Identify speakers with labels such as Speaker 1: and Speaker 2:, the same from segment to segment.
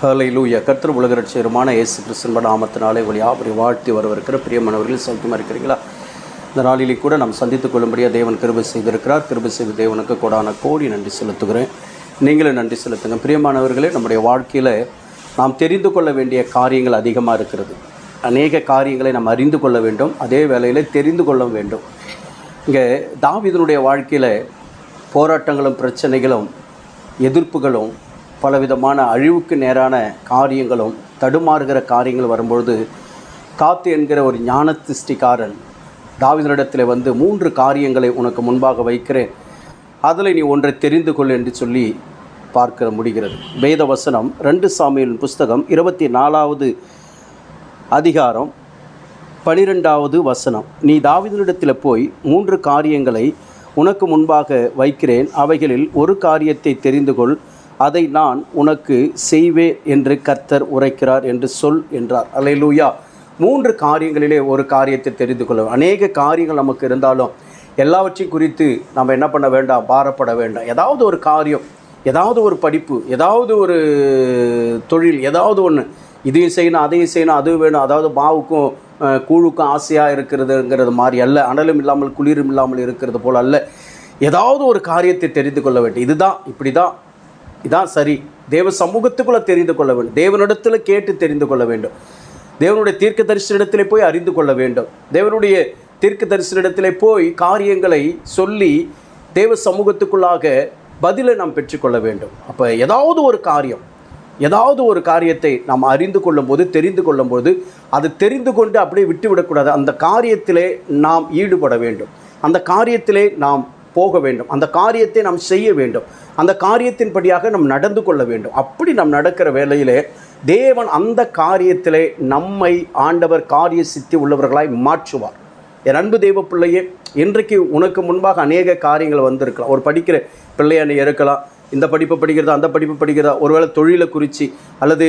Speaker 1: Hallelujah கர்த்தர் உலக ரட்சகருமான இயேசு கிறிஸ்தன் நாமத்தினாலே உங்களை யாவரை வாழ்த்தி வரவிருக்கிற பிரியமானவர்கள் சௌக்கியமாக இருக்கிறீங்களா இந்த நாளிலே கூட நாம் சந்தித்துக் கொள்ளும்படியாக தேவன் கிருபை செய்திருக்கிறார். கிருபை செய்த தேவனுக்கு கூடான கோடி நன்றி செலுத்துகிறேன். நீங்களும் நன்றி செலுத்துங்க. பிரியமானவர்களே நம்முடைய வாழ்க்கையில் நாம் தெரிந்து கொள்ள வேண்டிய காரியங்கள் அதிகமாக இருக்கிறது. அநேக காரியங்களை நாம் அறிந்து கொள்ள வேண்டும். அதே வேளையில் தெரிந்து கொள்ள வேண்டும். இங்கே தாவிதனுடைய வாழ்க்கையில் போராட்டங்களும் பிரச்சனைகளும் எதிர்ப்புகளும் பலவிதமான அழிவுக்கு நேரான காரியங்களும் தடுமாறுகிற காரியங்கள் வரும்பொழுது காத்து என்கிற ஒரு ஞான திருஷ்டிக்காரன் தாவிதனிடத்தில் வந்து மூன்று காரியங்களை உனக்கு முன்பாக வைக்கிறேன். அதில் நீ ஒன்றை தெரிந்து கொள் என்று சொல்லி பார்க்க முடிகிறது. வேத வசனம் ரெண்டு சாமியின் புஸ்தகம் இருபத்தி நாலாவது அதிகாரம் பனிரெண்டாவது வசனம். நீ தாவிதனிடத்தில் போய் மூன்று காரியங்களை உனக்கு முன்பாக வைக்கிறேன். அவைகளில் ஒரு காரியத்தை தெரிந்து கொள். அதை நான் உனக்கு செய்வேன் என்று கர்த்தர் உரைக்கிறார் என்று சொல் என்றார். அலையலூயா மூன்று காரியங்களிலே ஒரு காரியத்தை தெரிந்து கொள்ள அநேக காரியங்கள் நமக்கு இருந்தாலும் எல்லாவற்றையும் குறித்து நம்ம என்ன பண்ண வேண்டாம் பாரப்பட வேண்டாம். ஏதாவது ஒரு காரியம் ஏதாவது ஒரு படிப்பு ஏதாவது ஒரு தொழில் ஏதாவது ஒன்று இதையும் செய்யணும் அதையும் செய்யணும் அதுவும் வேணும். அதாவது மாவுக்கும் கூழுக்கும் ஆசையாக இருக்கிறதுங்கிறது மாதிரி அல்ல. அனலும் இல்லாமல் குளிரும் இல்லாமல் இருக்கிறது போல் அல்ல. ஏதாவது ஒரு காரியத்தை தெரிந்து கொள்ள வேண்டும். இதுதான் இப்படி தான் இதான் சரி. தேவ சமூகத்துக்குள்ளே தெரிந்து கொள்ள வேண்டும். தேவனிடத்தில் கேட்டு தெரிந்து கொள்ள வேண்டும். தேவனுடைய தீர்க்க தரிசனத்திலே போய் அறிந்து கொள்ள வேண்டும். தேவனுடைய தீர்க்க தரிசனத்திலே போய் காரியங்களை சொல்லி தேவ சமூகத்துக்குள்ளாக பதிலை நாம் பெற்றுக்கொள்ள வேண்டும். அப்போ ஏதாவது ஒரு காரியம் ஏதாவது ஒரு காரியத்தை நாம் அறிந்து கொள்ளும்போது தெரிந்து கொள்ளும்போது அது தெரிந்து கொண்டு அப்படியே விட்டுவிடக்கூடாது. அந்த காரியத்திலே நாம் ஈடுபட வேண்டும். அந்த காரியத்திலே நாம் போக வேண்டும். அந்த காரியத்தை நாம் செய்ய வேண்டும். அந்த காரியத்தின்படியாக நாம் நடந்து கொள்ள வேண்டும். அப்படி நாம் நடக்கிற வேலையிலே தேவன் அந்த காரியத்திலே நம்மை ஆண்டவர் காரிய சித்தி உள்ளவர்களாய் மாற்றுவார். என் அன்பு தெய்வ பிள்ளையே இன்றைக்கு உனக்கு முன்பாக அநேக காரியங்கள் வந்திருக்கலாம். ஒரு படிக்கிற பிள்ளையான நீ இருக்கலாம் இந்த படிப்பு படிக்கிறதா அந்த படிப்பு படிக்கிறதா ஒருவேளை தொழிலை குறித்து அல்லது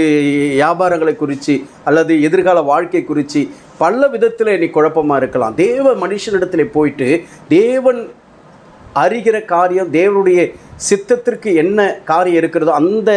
Speaker 1: வியாபாரங்களை குறித்து அல்லது எதிர்கால வாழ்க்கை குறித்து பல விதத்தில் நீ குழப்பமாக இருக்கலாம். தேவ மனுஷனிடத்தில் போயிட்டு தேவன் அறிகிற காரியம் தேவனுடைய சித்தத்திற்கு என்ன காரியம் இருக்கிறதோ அந்த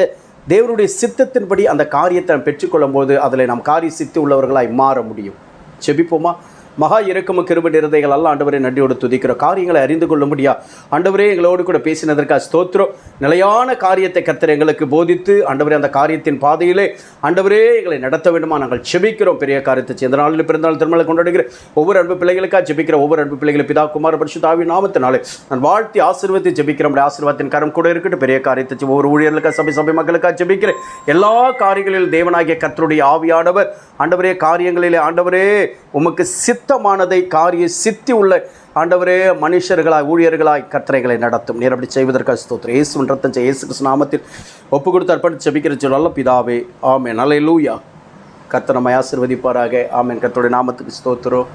Speaker 1: தேவனுடைய சித்தத்தின்படி அந்த காரியத்தை நாம் பெற்றுக்கொள்ளும் போது அதில் நாம் காரிய சித்தி உள்ளவர்களாய் மாற முடியும். செபிப்போமா? மகா இறக்கமும் கிருப நிறதைகள் அல்ல ஆண்டவரை நன்றியோடு துதிக்கிறோம். காரியங்களை அறிந்து கொள்ள முடியா ஆண்டவரே எங்களோடு கூட பேசினதற்காக ஸ்தோத்திரம் நிலையான காரியத்தை கத்திர எங்களுக்கு போதித்து ஆண்டவரே அந்த காரியத்தின் பாதையிலே ஆண்டவரே எங்களை நடத்த வேண்டுமா நாங்கள் செபிக்கிறோம். பெரிய காரியத்தை செய்ய. நாளில் பிறந்தால் திருமலை கொண்டாடுகிற ஒவ்வொரு அன்பு பிள்ளைகளுக்காக ஜெபிக்கிற ஒவ்வொரு அன்பு பிள்ளைகளை பிதா குமார தாவி நாமத்தினாலே நான் வாழ்த்தி ஆசீர்வத்தை ஜெபிக்கிறோம் நம்முடைய ஆசீர்வாதத்தின் கரம் கூட இருக்கட்டும். பெரிய காரியத்தை ஒவ்வொரு ஊழியர்களுக்காக சபை சபை மக்களுக்காக ஜெபிக்கிறேன் எல்லா காரியங்களிலும் தேவனாகிய கத்தருடைய ஆவியானவர் ஆண்டவரே காரியங்களிலே ஆண்டவரே உமக்கு சித் சித்தமானதை காரிய சித்தி உள்ள ஆண்டவரே மனுஷர்களாய் ஊழியர்களாய் கர்த்தரைகளை நடத்தும். நேரடி செய்வதற்காக ஸ்தோத்திரம். இயேசு ரத்தம் இயேசு கிருஷ்ண நாமத்தில் ஒப்பு கொடுத்து அர்ப்பணித்து செபிக்கிற சொல்ல பிதாவே. ஆமே நல்ல லூயா கத்தனமாய் ஆசிர்வதிப்பாராக. ஆமேன். கத்தோடைய நாமத்துக்கு ஸ்தோத்திரம்.